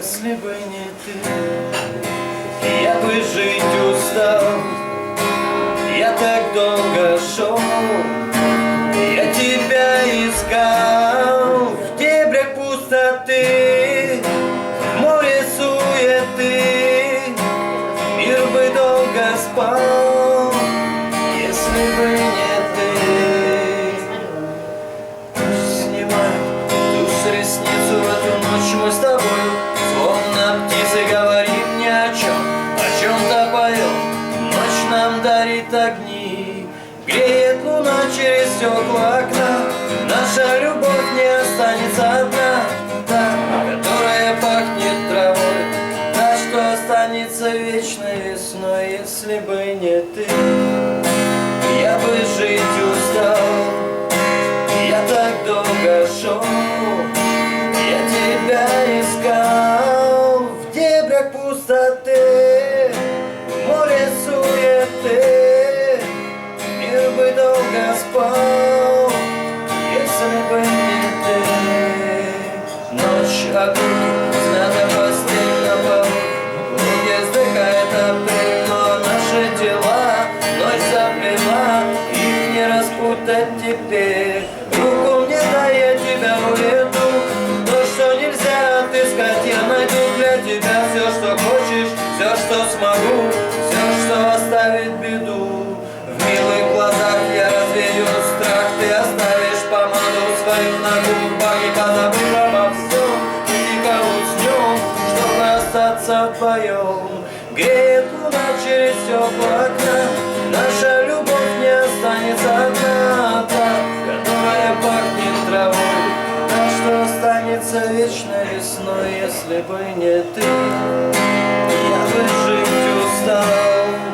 если бы не ты Я бы жить устал. Я так долго шел Я тебя искал. В дебрях пустоты В море суеты дарит огни Греет луна через стекла окна. Наша любовь не останется одна Та, которая пахнет травой. Та, что останется вечной весной Если бы не ты? Я бы жить устал я так долго шел, я тебя искал. В дебрях пустоты, распутать теперь. Руку мне дай, я тебя уведу. То, что нельзя отыскать, я найду для тебя Все, что хочешь, все, что смогу Все, что оставит беду. В милых глазах я развею страх. Ты оставишь помаду свою на губах И позабыв обо всем, ты тихо уснем Чтобы остаться вдвоем Греет луна через стекла окна останется вечной весной Если бы не ты, я бы жить устал